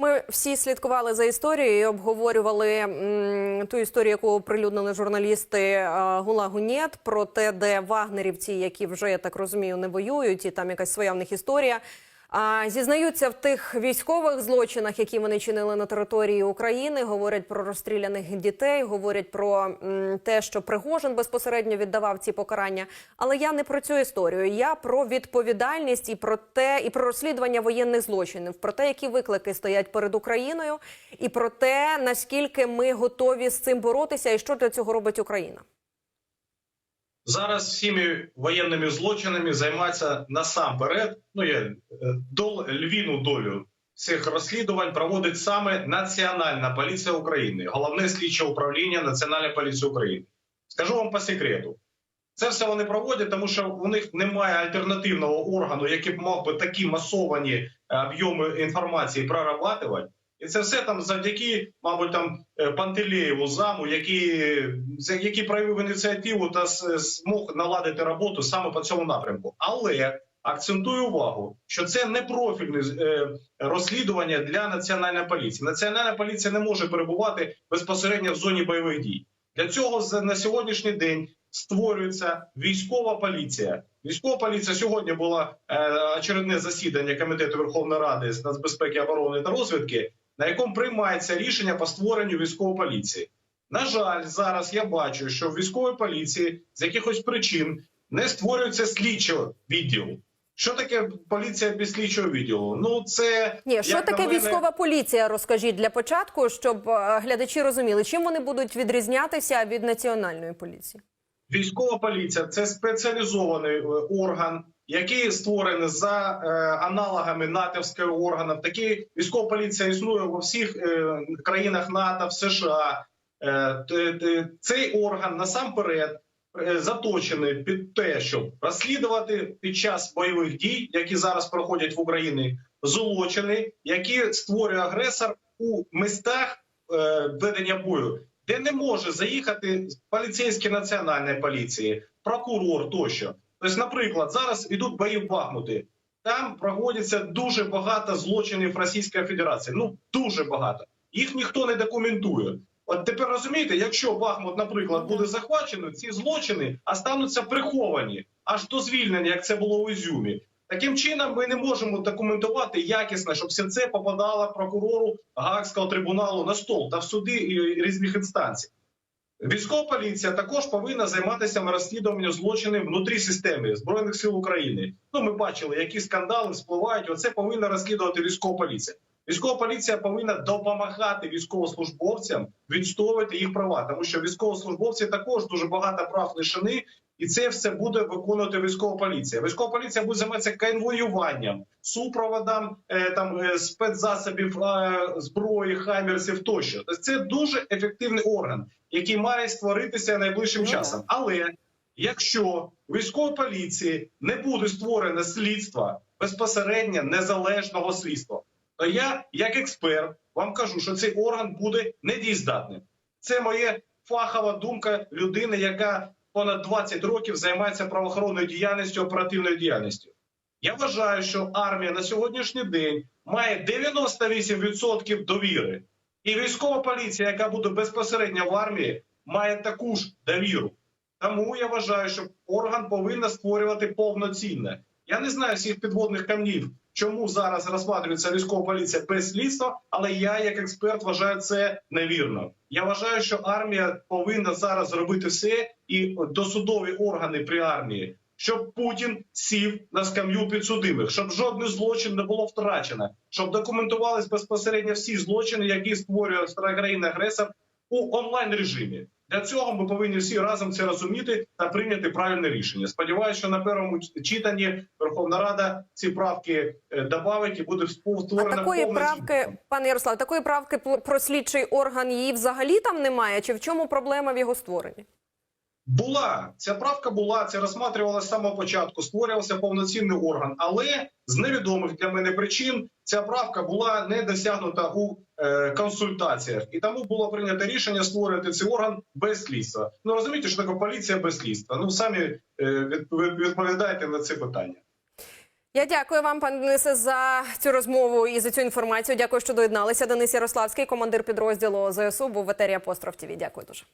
Ми всі слідкували за історією, обговорювали м, ту історію, яку оприлюднили журналісти е, Гулагу Нєт, про те, де вагнерівці, які вже я так розумію, не воюють, і там якась своя в них історія. А зізнаються в тих військових злочинах, які вони чинили на території України. Говорять про розстріляних дітей, говорять про те, що Пригожин безпосередньо віддавав ці покарання. Але я не про цю історію. Я про відповідальність і про те, і про розслідування воєнних злочинів, про те, які виклики стоять перед Україною, і про те, наскільки ми готові з цим боротися, і що для цього робить Україна. Зараз всіми воєнними злочинами займається насамперед. Ну я е, дол львіну долю цих розслідувань проводить саме Національна поліція України, головне слідче управління Національної поліції України. Скажу вам по секрету. Це все вони проводять, тому що у них немає альтернативного органу, який б мав би такі масовані е, об'єми інформації прорабатувати. І це все там завдяки, мабуть, там е, Пантелеєву заму, який, який проявив ініціативу та змог наладити роботу саме по цьому напрямку. Але акцентую увагу, що це не профільне е, розслідування для національної поліції. Національна поліція не може перебувати безпосередньо в зоні бойових дій. Для цього на сьогоднішній день створюється військова поліція. Військова поліція сьогодні було е, очередне засідання комітету Верховної Ради з нацбезпеки, оборони та розвідки, на якому приймається рішення по створенню військової поліції. На жаль, зараз я бачу, що в військовій поліції з якихось причин не створюється слідчий відділ. Що таке поліція без слідчого відділу? Ну це Ні, що таке мене, військова поліція? Розкажіть для початку, щоб е, глядачі розуміли, чим вони будуть відрізнятися від національної поліції. Військова поліція це спеціалізований е, орган, який створений за е, аналогами натовського органу. Такі військова поліція існує у всіх е, країнах НАТО, в США. Е, цей орган насамперед заточений під те, щоб розслідувати під час бойових дій, які зараз проходять в Україні, злочини, які створює агресор у містах ведення бою де не може заїхати поліцейські національної поліції, прокурор тощо. Тобто, наприклад, зараз ідуть бої в Бахмуті. Там проводиться дуже багато злочинів Російської Федерації. Ну дуже багато. Їх ніхто не документує. От тепер розумієте, якщо Бахмут, наприклад, буде захвачено, ці злочини остануться приховані аж до звільнення, як це було у Ізюмі. Таким чином, ми не можемо документувати якісно, щоб все це попадало прокурору Гаагського трибуналу на стол та в суди різних інстанцій. Військова поліція також повинна займатися розслідуванням злочинів внутрі системи збройних сил України. Ну, ми бачили, які скандали спливають. Оце повинна розслідувати військова поліція. Військова поліція повинна допомагати військовослужбовцям відстоювати їх права, тому що військовослужбовці також дуже багато прав лишені, і це все буде виконувати військова поліція. Військова поліція буде займатися конвоюванням, супроводом е, там е, спецзасобів е, зброї, хаймерсів тощо. Тобто це дуже ефективний орган, який має створитися найближчим Ну часом. Але якщо у військової поліції не буде створено слідства безпосередньо незалежного слідства, то я, як експерт, вам кажу, що цей орган буде недієздатним. Це моя фахова думка людини, яка понад 20 років займається правоохоронною діяльністю, оперативною діяльністю. Я вважаю, що армія на сьогоднішній день має 98% довіри, і військова поліція, яка буде безпосередньо в армії, має таку ж довіру. Тому я вважаю, що орган повинен створювати повноцінне. Я не знаю всіх підводних камнів, чому зараз розглядується військова поліція без слідства, але я, як експерт, вважаю це невірно. Я вважаю, що армія повинна зараз зробити все і досудові органи при армії, щоб Путін сів на скам'ю підсудимих, щоб жодний злочин не було втрачено, щоб документувались безпосередньо всі злочини, які створює країна-агресор у онлайн режимі. Для цього ми повинні всі разом це розуміти та прийняти правильне рішення. Сподіваюся, що на першому читанні Верховна Рада ці правки додавить і буде А створена такої повна правки, пане Ярослав, такої правки про слідчий орган її взагалі там немає. Чи в чому проблема в його створенні? Була ця правка була це розсматривалося з самого початку. Створювався повноцінний орган, але з невідомих для мене причин ця правка була не досягнута у е, консультаціях, і тому було прийнято рішення створити цей орган без слідства. Ну розумієте, що таке поліція без слідства? Ну самі е, від- відповідаєте на це питання. Я дякую вам, пане Денисе, за цю розмову і за цю інформацію. Дякую, що доєдналися. Денис Ярославський, командир підрозділу ЗСУ, був в етері Апостроф ТВ. Дякую дуже.